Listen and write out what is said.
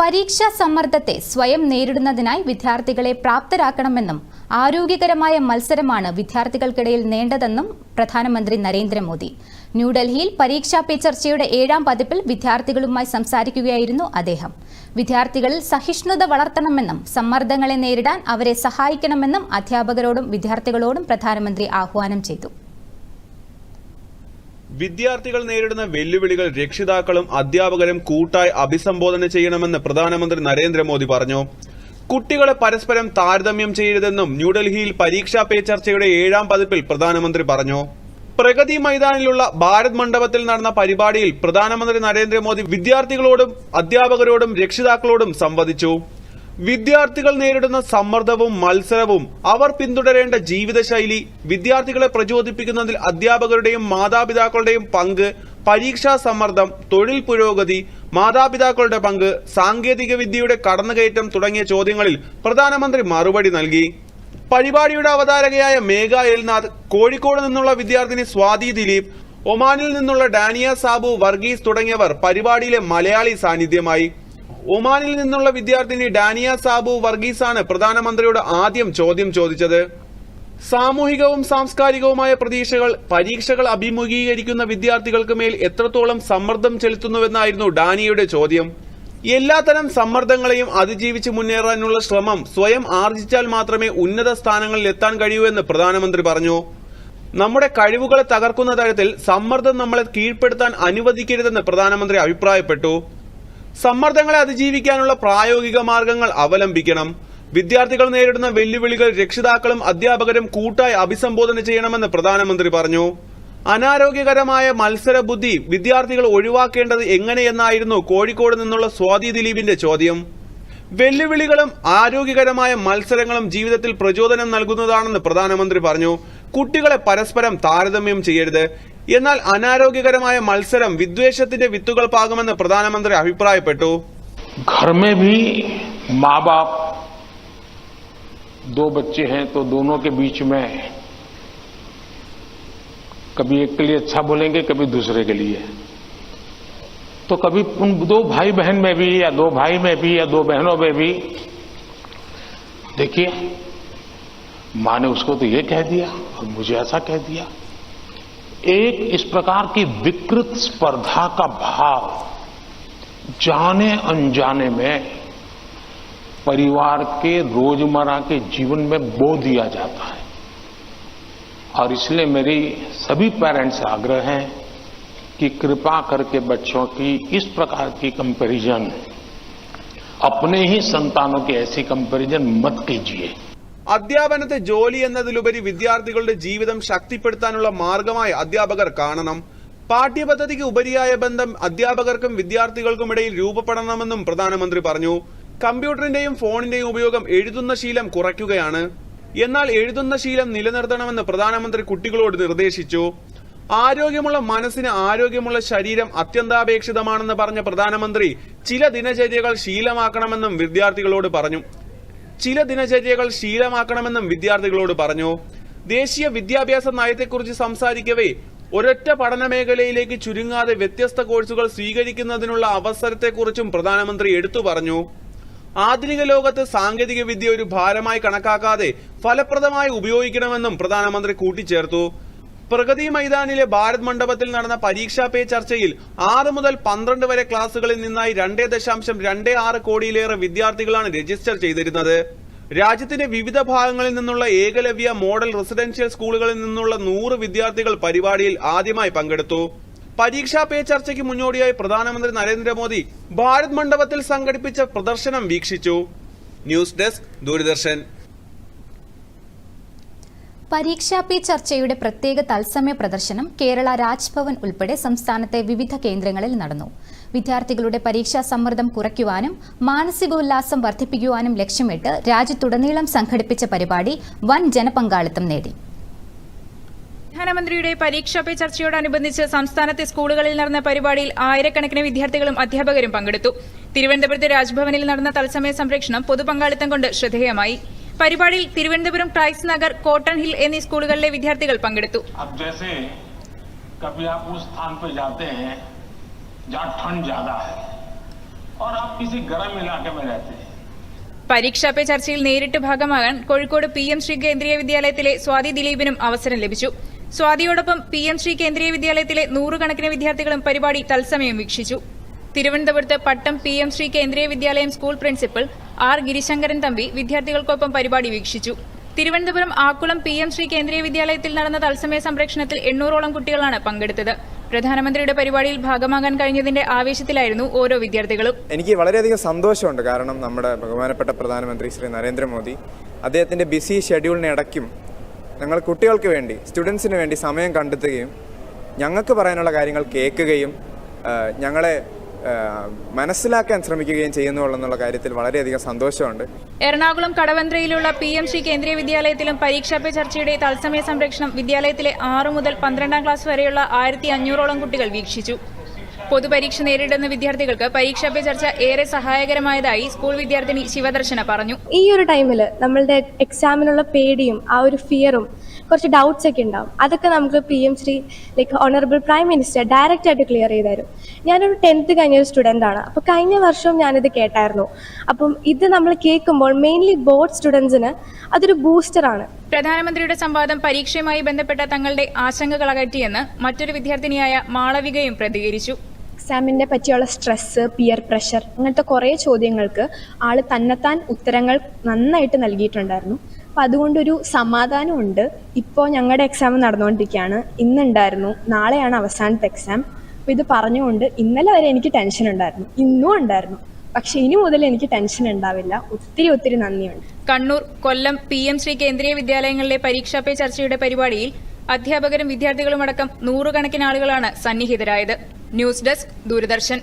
പരീക്ഷാ സമ്മർദ്ദത്തെ സ്വയം നേരിടുന്നതിനായി വിദ്യാർത്ഥികളെ പ്രാപ്തരാക്കണമെന്നും ആരോഗ്യകരമായ മത്സരമാണ് വിദ്യാർത്ഥികൾക്കിടയിൽ നേണ്ടതെന്നും പ്രധാനമന്ത്രി നരേന്ദ്രമോദി. ന്യൂഡൽഹിയിൽ പരീക്ഷാ പേ ചർച്ചയുടെ ഏഴാം പതിപ്പിൽ വിദ്യാർത്ഥികളുമായി സംസാരിക്കുകയായിരുന്നു അദ്ദേഹം. വിദ്യാർത്ഥികളിൽ സഹിഷ്ണുത വളർത്തണമെന്നും സമ്മർദ്ദങ്ങളെ നേരിടാൻ അവരെ സഹായിക്കണമെന്നും അധ്യാപകരോടും വിദ്യാർത്ഥികളോടും പ്രധാനമന്ത്രി ആഹ്വാനം ചെയ്തു. വിദ്യാർത്ഥികൾ നേരിടുന്ന വെല്ലുവിളികൾ രക്ഷിതാക്കളും അധ്യാപകരും കൂട്ടായി അഭിസംബോധന ചെയ്യണമെന്ന് പ്രധാനമന്ത്രി നരേന്ദ്രമോദി പറഞ്ഞു. കുട്ടികളെ പരസ്പരം താരതമ്യം ചെയ്യരുതെന്നും ന്യൂഡൽഹിയിൽ പരീക്ഷാ പേ ചർച്ചയുടെ ഏഴാം പതിപ്പിൽ പ്രധാനമന്ത്രി പറഞ്ഞു. പ്രഗതി മൈതാനിലുള്ള ഭാരത് മണ്ഡപത്തിൽ നടന്ന പരിപാടിയിൽ പ്രധാനമന്ത്രി നരേന്ദ്രമോദി വിദ്യാർത്ഥികളോടും അധ്യാപകരോടും രക്ഷിതാക്കളോടും സംവദിച്ചു. വിദ്യാർത്ഥികൾ നേരിടുന്ന സമ്മർദ്ദവും മത്സരവും അവർ പിന്തുടരേണ്ട ജീവിതശൈലി വിദ്യാർത്ഥികളെ പ്രചോദിപ്പിക്കുന്നതിൽ അധ്യാപകരുടെയും മാതാപിതാക്കളുടെയും പങ്ക് പരീക്ഷാ സമ്മർദ്ദം തൊഴിൽ പുരോഗതി മാതാപിതാക്കളുടെ പങ്ക് സാങ്കേതിക വിദ്യയുടെ കടന്നുകയറ്റം തുടങ്ങിയ ചോദ്യങ്ങളിൽ പ്രധാനമന്ത്രി മറുപടി നൽകി. പരിപാടിയുടെ അവതാരകയായ മേഘ എൽനാഥ് കോഴിക്കോട് നിന്നുള്ള വിദ്യാർത്ഥിനി സ്വാതി ദിലീപ് ഒമാനിൽ നിന്നുള്ള ഡാനിയ സാബു വർഗീസ് തുടങ്ങിയവർ പരിപാടിയിലെ മലയാളി സാന്നിധ്യമായി. ഒമാനിൽ നിന്നുള്ള വിദ്യാർത്ഥിനി ഡാനിയ സാബു വർഗീസാണ് പ്രധാനമന്ത്രിയോട് ആദ്യം ചോദ്യം ചോദിച്ചത്. സാമൂഹികവും സാംസ്കാരികവുമായ പ്രതീക്ഷകൾ പരീക്ഷകൾ അഭിമുഖീകരിക്കുന്ന വിദ്യാർത്ഥികൾക്ക് മേൽ എത്രത്തോളം സമ്മർദ്ദം ചെലുത്തുന്നുവെന്നായിരുന്നു ഡാനിയയുടെ ചോദ്യം. എല്ലാത്തരം സമ്മർദ്ദങ്ങളെയും അതിജീവിച്ച് മുന്നേറാനുള്ള ശ്രമം സ്വയം ആർജിച്ചാൽ മാത്രമേ ഉന്നത സ്ഥാനങ്ങളിൽ എത്താൻ കഴിയൂ എന്ന് പ്രധാനമന്ത്രി പറഞ്ഞു. നമ്മുടെ കഴിവുകളെ തകർക്കുന്ന തരത്തിൽ സമ്മർദ്ദം നമ്മളെ കീഴ്പ്പെടുത്താൻ അനുവദിക്കരുതെന്ന് പ്രധാനമന്ത്രി അഭിപ്രായപ്പെട്ടു. സമ്മർദ്ദങ്ങളെ അതിജീവിക്കാനുള്ള പ്രായോഗിക മാർഗങ്ങൾ അവലംബിക്കണം. വിദ്യാർത്ഥികൾ നേരിടുന്ന വെല്ലുവിളികൾ രക്ഷിതാക്കളും അധ്യാപകരും കൂട്ടായി അഭിസംബോധന ചെയ്യണമെന്ന് പ്രധാനമന്ത്രി പറഞ്ഞു. അനാരോഗ്യകരമായ മത്സര ബുദ്ധി വിദ്യാർത്ഥികൾ ഒഴിവാക്കേണ്ടത് എങ്ങനെയെന്നായിരുന്നു കോഴിക്കോട് നിന്നുള്ള സ്വാതി ദിലീപിന്റെ ചോദ്യം. വെല്ലുവിളികളും ആരോഗ്യകരമായ മത്സരങ്ങളും ജീവിതത്തിൽ പ്രചോദനം നൽകുന്നതാണെന്ന് പ്രധാനമന്ത്രി പറഞ്ഞു. കുട്ടികളെ പരസ്പരം താരതമ്യം ചെയ്യരുത്. എന്നാൽ അനാരോഗ്യകരമായ മത്സരം വിദ്വേഷത്തിന്റെ വിത്തുകൾ പാകുമെന്ന് പ്രധാനമന്ത്രി അഭിപ്രായപ്പെട്ടു घर में भी माँ बाप दो बच्चे हैं तो दोनों के बीच में कभी एक के लिए अच्छा बोलेंगे कभी दूसरे के लिए तो कभी उन दो भाई बहन में भी या दो भाई में भी या दो बहनों में भी देखिए माँ ने उसको तो ये कह दिया और मुझे ऐसा कह दिया एक इस प्रकार की विकृत स्पर्धा का भाव जाने अनजाने में परिवार के रोज़मर्रा के जीवन में बो दिया जाता है। और इसलिए मेरी सभी पेरेंट्स आग्रह है कि कृपा करके बच्चों की इस प्रकार की कंपैरिजन अपने ही संतानों की ऐसी कंपैरिजन मत कीजिए। അധ്യാപനത്തെ ജോലി എന്നതിലുപരി വിദ്യാർത്ഥികളുടെ ജീവിതം ശക്തിപ്പെടുത്താനുള്ള മാർഗമായി അധ്യാപകർ കാണണം. പാഠ്യപദ്ധതിക്ക് ഉപരിയായ ബന്ധം അധ്യാപകർക്കും വിദ്യാർത്ഥികൾക്കും ഇടയിൽ രൂപപ്പെടണമെന്നും പ്രധാനമന്ത്രി പറഞ്ഞു. കമ്പ്യൂട്ടറിന്റെയും ഫോണിന്റെയും ഉപയോഗം എഴുതുന്ന ശീലം കുറയ്ക്കുകയാണ്. എന്നാൽ എഴുതുന്ന ശീലം നിലനിർത്തണമെന്ന് പ്രധാനമന്ത്രി കുട്ടികളോട് നിർദ്ദേശിച്ചു. ആരോഗ്യമുള്ള മനസ്സിന് ആരോഗ്യമുള്ള ശരീരം അത്യന്താപേക്ഷിതമാണെന്ന് പറഞ്ഞ പ്രധാനമന്ത്രി ചില ദിനചര്യകൾ ശീലമാക്കണമെന്നും വിദ്യാർത്ഥികളോട് പറഞ്ഞു. ചില ദിനചര്യകൾ ശീലമാക്കണമെന്നും വിദ്യാർത്ഥികളോട് പറഞ്ഞു. ദേശീയ വിദ്യാഭ്യാസ നയത്തെക്കുറിച്ച് സംസാരിക്കവേ ഒരൊറ്റ പഠന മേഖലയിലേക്ക് ചുരുങ്ങാതെ വ്യത്യസ്ത കോഴ്സുകൾ സ്വീകരിക്കുന്നതിനുള്ള അവസരത്തെക്കുറിച്ചും പ്രധാനമന്ത്രി എടുത്തു പറഞ്ഞു. ആധുനിക ലോകത്ത് സാങ്കേതിക വിദ്യ ഒരു ഭാരമായി കണക്കാക്കാതെ ഫലപ്രദമായി ഉപയോഗിക്കണമെന്നും പ്രധാനമന്ത്രി കൂട്ടിച്ചേർത്തു. പ്രഗതി മൈതാനിലെ ഭാരത് മണ്ഡപത്തിൽ നടന്ന പരീക്ഷാ പേ ചർച്ചയിൽ ആറ് മുതൽ പന്ത്രണ്ട് വരെ ക്ലാസുകളിൽ നിന്നായി രണ്ടേ ദശാംശം രണ്ടേ ആറ് കോടിയിലേറെ വിദ്യാർത്ഥികളാണ് രജിസ്റ്റർ ചെയ്തിരുന്നത്. രാജ്യത്തിന്റെ വിവിധ ഭാഗങ്ങളിൽ നിന്നുള്ള ഏകലവ്യ മോഡൽ റെസിഡൻഷ്യൽ സ്കൂളുകളിൽ നിന്നുള്ള നൂറ് വിദ്യാർത്ഥികൾ പരിപാടിയിൽ ആദ്യമായി പങ്കെടുത്തു. പരീക്ഷാ പേ ചർച്ചയ്ക്ക് മുന്നോടിയായി പ്രധാനമന്ത്രി നരേന്ദ്രമോദി ഭാരത് മണ്ഡപത്തിൽ സംഘടിപ്പിച്ച പ്രദർശനം വീക്ഷിച്ചു. News desk Doordarshan. പരീക്ഷാ പേ ചർച്ചയുടെ പ്രത്യേക തത്സമയ പ്രദർശനം കേരള രാജ്ഭവൻ ഉൾപ്പെടെ സംസ്ഥാനത്തെ വിവിധ കേന്ദ്രങ്ങളിൽ നടന്നു. വിദ്യാർത്ഥികളുടെ പരീക്ഷാ സമ്മർദ്ദം കുറയ്ക്കുവാനും മാനസികോല്ലാസം വർദ്ധിപ്പിക്കുവാനും ലക്ഷ്യമിട്ട് രാജ്യത്തുടനീളം സംഘടിപ്പിച്ച പരിപാടി വൻ ജനപങ്കാളിത്തം നേടി. പ്രധാനമന്ത്രിയുടെ പരീക്ഷാ പേ ചർച്ചയോടനുബന്ധിച്ച് സംസ്ഥാനത്തെ സ്കൂളുകളിൽ നടന്ന പരിപാടിയിൽ ആയിരക്കണക്കിന് വിദ്യാർത്ഥികളും അധ്യാപകരും പങ്കെടുത്തു. തിരുവനന്തപുരത്ത് രാജ്ഭവനിൽ നടന്ന തത്സമയ സംപ്രേഷണം പൊതുപങ്കാളിത്തം കൊണ്ട് ശ്രദ്ധേയമായി. പരിപാടിയിൽ Thiruvananthapuram Christ Nagar Cotton Hill എന്നീ സ്കൂളുകളിലെ വിദ്യാർത്ഥികൾ പങ്കെടുത്തു. പരീക്ഷാ പേ ചർച്ചയിൽ നേരിട്ട് ഭാഗമാകാൻ കോഴിക്കോട് പി എം ശ്രീ കേന്ദ്രീയ വിദ്യാലയത്തിലെ സ്വാതി ദിലീപിനും അവസരം ലഭിച്ചു. സ്വാതിയോടൊപ്പം പി എം ശ്രീ കേന്ദ്രീയ വിദ്യാലയത്തിലെ നൂറുകണക്കിന് വിദ്യാർത്ഥികളും പരിപാടി തത്സമയം വീക്ഷിച്ചു. തിരുവനന്തപുരത്ത് Pattom P M Shri Kendriya Vidyalaya school principal R Girishankaran Thampi വിദ്യാർത്ഥികൾക്കൊപ്പം പരിപാടി വീക്ഷിച്ചു. തിരുവനന്തപുരം ആക്കുളം പി എം ശ്രീ കേന്ദ്രീയ വിദ്യാലയത്തിൽ നടന്ന തത്സമയ സംരക്ഷണത്തിൽ എണ്ണൂറോളം കുട്ടികളാണ് പങ്കെടുത്തത്. പ്രധാനമന്ത്രിയുടെ പരിപാടിയിൽ ഭാഗമാകാൻ കഴിഞ്ഞതിന്റെ ആവേശത്തിലായിരുന്നു ഓരോ വിദ്യാർത്ഥികളും. എനിക്ക് വളരെയധികം സന്തോഷമുണ്ട്. കാരണം നമ്മുടെ ബഹുമാനപ്പെട്ട പ്രധാനമന്ത്രി ശ്രീ നരേന്ദ്രമോദി അദ്ദേഹത്തിന്റെ ബിസി ഷെഡ്യൂളിനെ ഇടയ്ക്കും ഞങ്ങൾ കുട്ടികൾക്ക് വേണ്ടി സ്റ്റുഡൻസിന് വേണ്ടി സമയം കണ്ടെത്തുകയും ഞങ്ങൾക്ക് പറയാനുള്ള കാര്യങ്ങൾ കേൾക്കുകയും ഞങ്ങളെ മനസ്സിലാക്കാൻ ശ്രമിക്കുകയും ചെയ്യുന്നു എന്നുള്ള കാര്യത്തിൽ വളരെയധികം സന്തോഷമുണ്ട്. എറണാകുളം കടവന്ത്രയിലുള്ള പി എം സി കേന്ദ്രീയ വിദ്യാലയത്തിലും പരീക്ഷാ പേ ചർച്ചയുടെ തത്സമയ സംരക്ഷണം വിദ്യാലയത്തിലെ ആറു മുതൽ പന്ത്രണ്ടാം ക്ലാസ് വരെയുള്ള ആയിരത്തി അഞ്ഞൂറോളം കുട്ടികൾ വീക്ഷിച്ചു. പൊതുപരീക്ഷ നേരിടുന്ന വിദ്യാർത്ഥികൾക്ക് പരീക്ഷാ പേ ചർച്ച ഏറെ സഹായകരമായതായി സ്കൂൾ വിദ്യാർത്ഥിനി ശിവദർശന പറഞ്ഞു. ഈ ഒരു ടൈമിൽ നമ്മളുടെ എക്സാമിനുള്ള പേടിയും ആ ഒരു ഫിയറും കുറച്ച് ഡൗട്ട്സ് ഒക്കെ ഉണ്ടാവും. അതൊക്കെ നമുക്ക് P M Shri like honourable prime minister direct ആയിട്ട് ക്ലിയർ ചെയ്ത് തരും. ഞാനൊരു ടെൻത്ത് കഴിഞ്ഞ ഒരു സ്റ്റുഡന്റ് ആണ്. അപ്പോൾ കഴിഞ്ഞ വർഷവും ഞാനിത് കേട്ടായിരുന്നു. അപ്പം ഇത് നമ്മൾ കേൾക്കുമ്പോൾ മെയിൻലി ബോർഡ് സ്റ്റുഡൻസിന് അതൊരു ബൂസ്റ്ററാണ് പ്രധാനമന്ത്രിയുടെ സംവാദം പരീക്ഷയുമായി ബന്ധപ്പെട്ട തങ്ങളുടെ ആശങ്കകൾ അകറ്റിയെന്ന് മറ്റൊരു വിദ്യാർത്ഥിനിയായ മാളവികയും പ്രതികരിച്ചു. എക്സാമിനെ പറ്റിയുള്ള സ്ട്രെസ്സ് പിയർ പ്രഷർ അങ്ങനത്തെ കുറേ ചോദ്യങ്ങൾക്ക് ആൾ തന്നെത്താൻ ഉത്തരങ്ങൾ നന്നായിട്ട് നൽകിയിട്ടുണ്ടായിരുന്നു. അപ്പം അതുകൊണ്ടൊരു സമാധാനമുണ്ട്. ഇപ്പോൾ ഞങ്ങളുടെ എക്സാം നടന്നുകൊണ്ടിരിക്കുകയാണ് ഇന്നുണ്ടായിരുന്നു. നാളെയാണ് അവസാനത്തെ എക്സാം അപ്പോൾ ഇത് പറഞ്ഞുകൊണ്ട് ഇന്നലെ വരെ എനിക്ക് ടെൻഷൻ ഉണ്ടായിരുന്നു. ഇന്നും ഉണ്ടായിരുന്നു. പക്ഷേ ഇനി മുതൽ എനിക്ക് ടെൻഷൻ ഉണ്ടാവില്ല. ഒത്തിരി ഒത്തിരി നന്ദിയുണ്ട്. കണ്ണൂർ കൊല്ലം പി എം ശ്രീ കേന്ദ്രീയ വിദ്യാലയങ്ങളിലെ പരീക്ഷാ പേ ചർച്ചയുടെ പരിപാടിയിൽ അധ്യാപകരും വിദ്യാർത്ഥികളുമടക്കം നൂറുകണക്കിന് ആളുകളാണ് സന്നിഹിതരായത്. News desk Doordarshan.